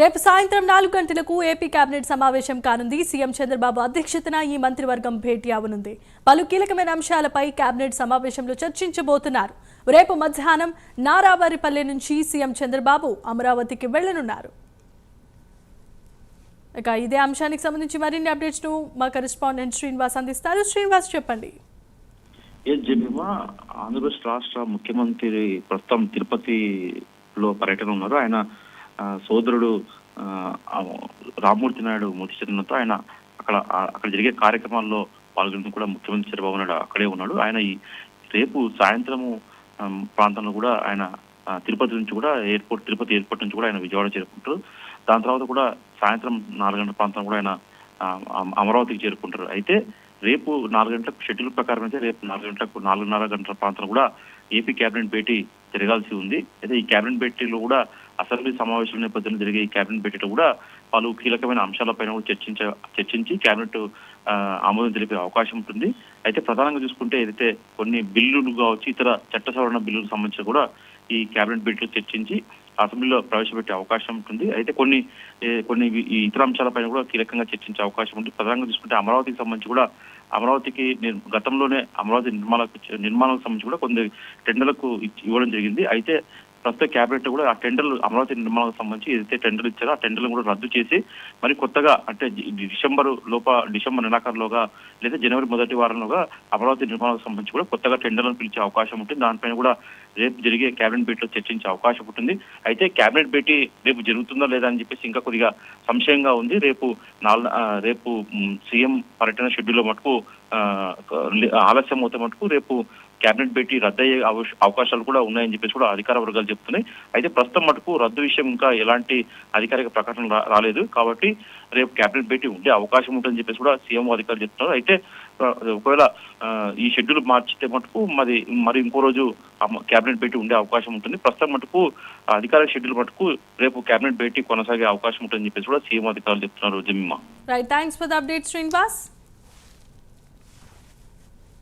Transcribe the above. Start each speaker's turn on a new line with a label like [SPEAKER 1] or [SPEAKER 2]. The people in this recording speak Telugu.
[SPEAKER 1] రేపు సాయంత్రం నాలుగు గంటలకు ఏపీ కేబినెట్ సమావేశం కానుంది. సీఎం చంద్రబాబు అధ్యక్షతన ఈ మంత్రివర్గం భేటీ అవనుంది. పలు కీలకమైన అంశాలపై కేబినెట్ సమావేశంలో చర్చించబోతున్నారు. రేపు మధ్యాహ్నం నారావారిపల్లె నుంచి సీఎం చంద్రబాబు అమరావతికి వెళ్ళనున్నారు. ఇక ఇదే అంశానికి సంబంధించి మరిన్ని అప్డేట్స్ను మా కరెస్పాండెంట్ శ్రీనివాస్ అందిస్తారు. శ్రీనివాస్ చెప్పండి.
[SPEAKER 2] ఆంధ్రప్రదేశ్ రాష్ట్ర ముఖ్యమంత్రి ప్రస్తుతం తిరుపతిలో పర్యటన ఉన్నారు. ఆయన సోదరుడు ఆ, రామ్మూర్తి నాయుడు మృతి చెందడంతో ఆయన అక్కడ అక్కడ జరిగే కార్యక్రమాల్లో పాల్గొనడం కూడా ముఖ్యమంత్రి చంద్రబాబు నాయుడు అక్కడే ఉన్నాడు. ఆయన ఈ రేపు సాయంత్రము ప్రాంతంలో కూడా ఆయన తిరుపతి నుంచి కూడా ఎయిర్పోర్ట్ తిరుపతి ఎయిర్పోర్ట్ నుంచి కూడా ఆయన విజయవాడ చేరుకుంటారు. దాని తర్వాత కూడా సాయంత్రం నాలుగు గంటల ప్రాంతం కూడా ఆయన అమరావతికి చేరుకుంటారు. అయితే రేపు నాలుగు గంటలకు షెడ్యూల్ ప్రకారం అయితే రేపు నాలుగు గంటలకు నాలుగున్నర గంటల ప్రాంతం కూడా ఏపీ కేబినెట్ భేటీ జరగాల్సి ఉంది. అయితే ఈ కేబినెట్ భేటీలో కూడా అసెంబ్లీ సమావేశాల నేపథ్యంలో జరిగే ఈ కేబినెట్ భేటీలో కూడా పలు కీలకమైన అంశాలపైన కూడా చర్చించ చర్చించి కేబినెట్ ఆమోదం తెలిపే అవకాశం ఉంటుంది. అయితే ప్రధానంగా చూసుకుంటే ఏదైతే కొన్ని బిల్లులు కావచ్చు ఇతర చట్ట సవరణ బిల్లులకు సంబంధించి కూడా ఈ కేబినెట్ భేటీలో చర్చించి అసెంబ్లీలో ప్రవేశపెట్టే అవకాశం ఉంటుంది. అయితే కొన్ని కొన్ని ఇతర అంశాలపైన కూడా కీలకంగా చర్చించే అవకాశం ఉంటుంది ప్రధానంగా చూసుకుంటే అమరావతికి సంబంధించి కూడా అమరావతికి గతంలోనే అమరావతి నిర్మాణాలకు నిర్మాణాలకు సంబంధించి కూడా కొన్ని టెండర్లకు ఇవ్వడం జరిగింది. అయితే ప్రస్తుత కేబినెట్ కూడా ఆ టెండర్లు అమరావతి నిర్మాణాలకు సంబంధించి ఏదైతే టెండర్లు ఇచ్చారో ఆ టెండర్లు కూడా రద్దు చేసి మరి కొత్తగా అంటే డిసెంబర్ లోప డిసెంబర్ నెలాఖరులోగా లేదా జనవరి మొదటి వారంలోగా అమరావతి నిర్మాణాలకు సంబంధించి కూడా కొత్తగా టెండర్లను పిలిచే అవకాశం ఉంటుంది. దానిపైన కూడా రేపు జరిగే కేబినెట్ భేటీలో చర్చించే అవకాశం ఉంటుంది. అయితే కేబినెట్ భేటీ రేపు జరుగుతుందా లేదా అని చెప్పేసి ఇంకా కొద్దిగా సంశయంగా ఉంది. రేపు నాలుగు రేపు సీఎం పర్యటన షెడ్యూల్లో మటుకు ఆలస్యం అవుతే మటుకు రేపు కేబినెట్ భేటీ రద్దయ్యే అవకాశాలు కూడా ఉన్నాయని చెప్పేసి కూడా అధికార వర్గాలు చెప్తున్నాయి. అయితే ప్రస్తుతం మటుకు రద్దు విషయం ఇంకా ఎలాంటి అధికారిక ప్రకటన రాలేదు. కాబట్టి రేపు కేబినెట్ భేటీ ఉండే అవకాశం ఉంటుందని చెప్పేసి కూడా సీఎం అధికారులు చెప్తున్నారు. అయితే ఒకవేళ ఈ షెడ్యూల్ మార్చితే మటుకు మరి మరి ఇంకో రోజు కేబినెట్ భేటీ ఉండే అవకాశం ఉంటుంది. ప్రస్తుతం మటుకు అధికారిక షెడ్యూల్ మటుకు రేపు కేబినెట్ భేటీ కొనసాగే అవకాశం ఉంటుందని చెప్పేసి కూడా సీఎం అధికారులు చెప్తున్నారు Jamima.
[SPEAKER 1] Right thanks for the update Srinivas